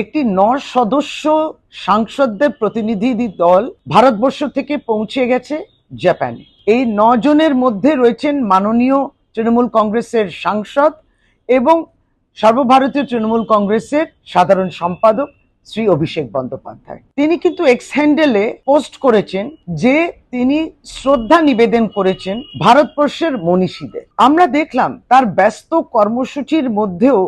একটি ন সদস্য সাংসদদের প্রতিনিধি দল ভারতবর্ষ থেকে পৌঁছে গেছে জাপানে। এই জনের মধ্যে রয়েছেন মাননীয় তৃণমূল কংগ্রেসের সাংসদ এবং সর্বভারতীয় তৃণমূল কংগ্রেসের সাধারণ সম্পাদক শ্রী অভিষেক বন্দ্যোপাধ্যায়। তিনি কিন্তু এক্স হ্যান্ডেলে পোস্ট করেছেন যে তিনি শ্রদ্ধা নিবেদন করেছেন ভারতবর্ষের মনীষীদের। আমরা দেখলাম তার ব্যস্ত কর্মসূচির মধ্যেও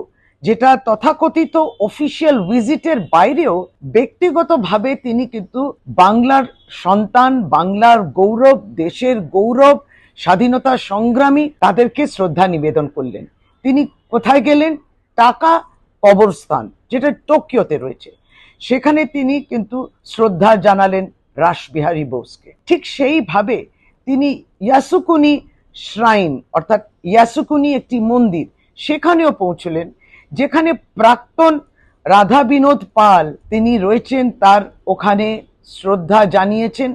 যেটা তথাকথিত অফিসিয়াল ভিজিটের বাইরেও ব্যক্তিগতভাবে তিনি কিন্তু বাংলার সন্তান, বাংলার গৌরব, দেশের গৌরব, স্বাধীনতা সংগ্রামী তাদেরকে শ্রদ্ধা নিবেদন করলেন। তিনি কোথায় গেলেন? টাকা কবরস্থান, যেটা টোকিওতে রয়েছে। সেখানে তিনি কিন্তু শ্রদ্ধা জানালেন রাসবিহারী বোসকে। ঠিক সেইভাবে তিনি ইয়াসুকুনি শ্রাইন, অর্থাৎ ইয়াসুকুনি একটি মন্দির, সেখানেও পৌঁছলেন। যেখানে প্রাক্তন রাধা বিনোদ পাল তিনি রয়েছেন, তার ওখানে শ্রদ্ধা জানিয়েছেন,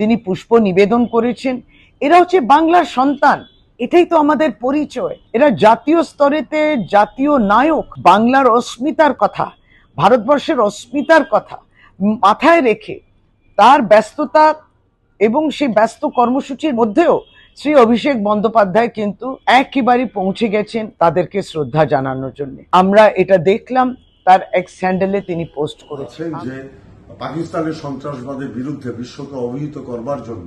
তিনি পুষ্প নিবেদন করেছেন। এরা হচ্ছে বাংলার সন্তান, এটাই তো আমাদের পরিচয়। এরা জাতীয় স্তরেতে জাতীয় নায়ক, বাংলার অস্মিতার কথা, ভারতবর্ষের অস্মিতার কথা মাথায় রেখে তার ব্যস্ততা এবং সেই ব্যস্ত কর্মসূচির মধ্যেও শ্রী অভিষেক বন্দ্যোপাধ্যায় কিন্তু একেবারে পৌঁছে গেছেন তাদেরকে শ্রদ্ধা জানানোর জন্য। আমরা এটা দেখলাম, তার এক্স হ্যান্ডেলে তিনি পোস্ট করেছেন। যে পাকিস্তানের সন্ত্রাসবাদের বিরুদ্ধে বিশ্বকে অবহিত করবার জন্য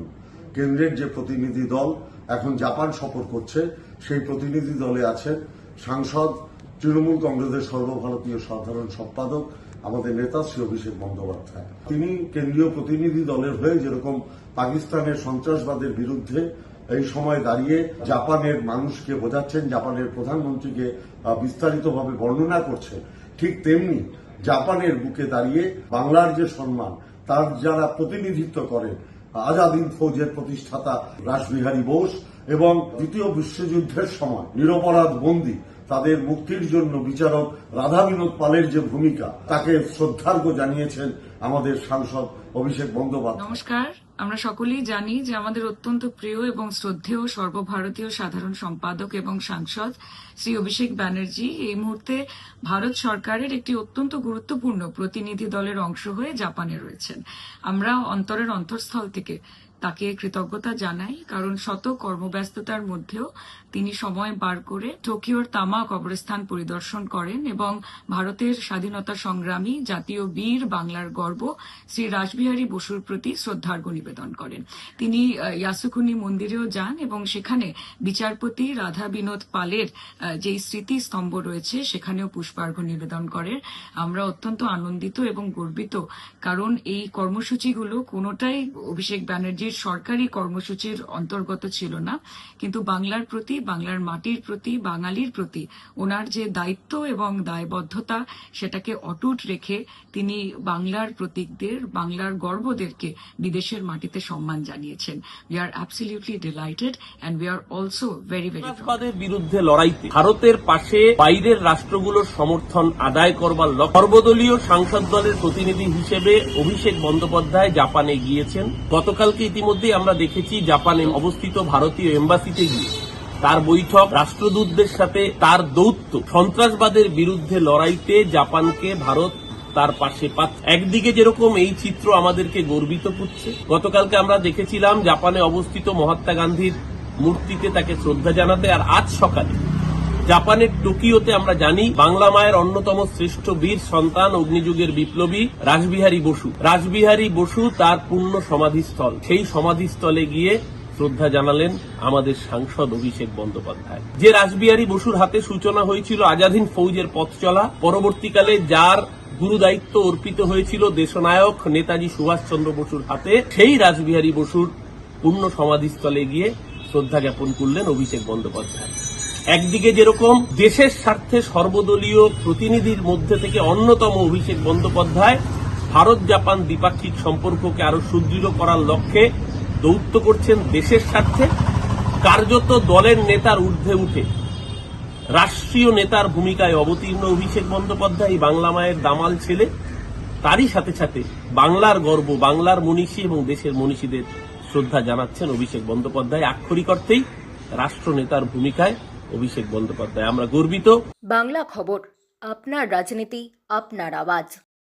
কেন্দ্রের যে প্রতিনিধি দল এখন জাপান সফর করছে, সেই প্রতিনিধি দলে আছেন সাংসদ, তৃণমূল কংগ্রেসের সর্বভারতীয় সাধারণ সম্পাদক, আমাদের নেতা শ্রী অভিষেক বন্দ্যোপাধ্যায়। তিনি কেন্দ্রীয় প্রতিনিধি দলের হয়ে যেরকম পাকিস্তানের সন্ত্রাসবাদের বিরুদ্ধে এই সময় দাঁড়িয়ে জাপানের মানুষকে বোঝাচ্ছেন, জাপানের প্রধানমন্ত্রীকে বিস্তারিতভাবে বর্ণনা করছেন। ঠিক তেমনি জাপানের বুকে দাঁড়িয়ে বাংলার যে সম্মান, তার যারা প্রতিনিধিত্ব করেন, আজাদ হিন্দ ফৌজের প্রতিষ্ঠাতা রাসবিহারী বোস এবং দ্বিতীয় বিশ্বযুদ্ধের সময় নিরপরাধ বন্দী, তাদের মুক্তির জন্য বিচারক রাধা বিনোদ পালের যে ভূমিকা, তাকে শ্রদ্ধার্ঘ জানিয়েছেন আমাদের সাংসদ অভিষেক বন্দ্যোপাধ্যায়। নমস্কার। আমরা সকলেই জানি যে আমাদের অত্যন্ত প্রিয় এবং শ্রদ্ধেয় সর্বভারতীয় সাধারণ সম্পাদক এবং সাংসদ শ্রী অভিষেক ব্যানার্জি এই মুহূর্তে ভারত সরকারের একটি অত্যন্ত গুরুত্বপূর্ণ প্রতিনিধি দলের অংশ হয়ে জাপানে রয়েছেন। আমরা অন্তরের অন্তঃস্থল থেকে তাকে কৃতজ্ঞতা জানাই, কারণ শত কর্মব্যস্ততার মধ্যেও তিনি সময় বার করে টোকিওর তামা কবরস্থান পরিদর্শন করেন এবং ভারতের স্বাধীনতা সংগ্রামী জাতীয় বীর বাংলার গর্ব শ্রী রাসবিহারী বসুর প্রতি শ্রদ্ধার্ঘ নিবেদন করেন। তিনি ইয়াসুকুনি মন্দিরেও যান এবং সেখানে বিচারপতি রাধা বিনোদ পালের যেই স্মৃতিস্তম্ভ রয়েছে সেখানেও পুষ্পার্ঘ নিবেদন করেন। আমরা অত্যন্ত আনন্দিত এবং গর্বিত, কারণ এই কর্মসূচিগুলো কোনোটাই অভিষেক ব্যানার্জির সরকারি কর্মসূচির অন্তর্গত ছিল না, কিন্তু বাংলার প্রতি, বাংলার মাটির প্রতি, বাঙালির প্রতি ওনার যে দায়িত্ব এবং দায়বদ্ধতা, সেটাকে অটুট রেখে তিনি বাংলার প্রতীকদের, বাংলার গর্বদেরকে বিদেশের মাটিতে সম্মান জানিয়েছেন। We are absolutely delighted and we are also very very বিরুদ্ধে লড়াইতে ভারতের পাশে বাইরের রাষ্ট্রগুলোর সমর্থন আদায় করবার সর্বদলীয় সাংসদ দলের প্রতিনিধি হিসেবে অভিষেক বন্দ্যোপাধ্যায় জাপানে গিয়েছেন। গতকালকে ইতিমধ্যেই আমরা দেখেছি জাপানে অবস্থিত ভারতীয় এম্বাসিতে গিয়ে তার বৈঠক রাষ্ট্রদূতদের সাথে তার দৌত্য, সন্ত্রাসবাদের বিরুদ্ধে লড়াইতে জাপানকে ভারত তার পাশে পাচ্ছে। একদিকে যেরকম এই চিত্র আমাদেরকে গর্বিত করছে, গতকালকে আমরা দেখেছিলাম জাপানে অবস্থিত মহাত্মা গান্ধীর মূর্তিতে তাকে শ্রদ্ধা জানাতে, আর আজ সকালে জাপানের টোকিওতে আমরা জানি, বাংলা মায়ের অন্যতম শ্রেষ্ঠ বীর সন্তান অগ্নিযুগের বিপ্লবী রাসবিহারী বসু। রাসবিহারী বসু তার পূর্ণ সমাধিস্থল। সেই সমাধিস্থলে গিয়ে শ্রদ্ধা জানালেন আমাদের সাংসদ অভিষেক বন্দ্যোপাধ্যায়। যে রাসবিহারী বসুর হাতে সূচনা হয়েছিল আজাদিন ফৌজের পথ চলা, পরবর্তীকালে যার গুরু দায়িত্ব অর্পিত হয়েছিল দেশনায়ক নেতাজি সুভাষচন্দ্র বসুর হাতে, সেই রাসবিহারী বসুর পূর্ণ সমাধিস্থলে গিয়ে শ্রদ্ধা জ্ঞাপন করলেন অভিষেক বন্দ্যোপাধ্যায়। একদিকে যেরকম দেশের স্বার্থে সর্বদলীয় প্রতিনিধির মধ্যে থেকে অন্যতম অভিষেক বন্দ্যোপাধ্যায়, ভারত জাপান দ্বিপাক্ষিক সম্পর্ককে আরও সুদৃঢ় করার লক্ষ্যে দৌত্য করছেন দেশের স্বার্থে, কার্যত দলের নেতার ঊর্ধ্বে উঠে। রাষ্ট্রীয় নেতার ভূমিকায় অবতীর্ণ অভিষেক বন্দ্যোপাধ্যায় বাংলা মায়ের দামাল ছেলে। তারই সাথে সাথে বাংলার গর্ব, বাংলার মনীষী এবং দেশের মনীষীদের শ্রদ্ধা জানাচ্ছেন অভিষেক বন্দ্যোপাধ্যায়। আক্ষরিক অর্থেই রাষ্ট্রনেতার ভূমিকায় অভিষেক বন্দ্যোপাধ্যায়। আমরা গর্বিত। বাংলা খবর আপনার রাজনীতি আপনার আওয়াজ।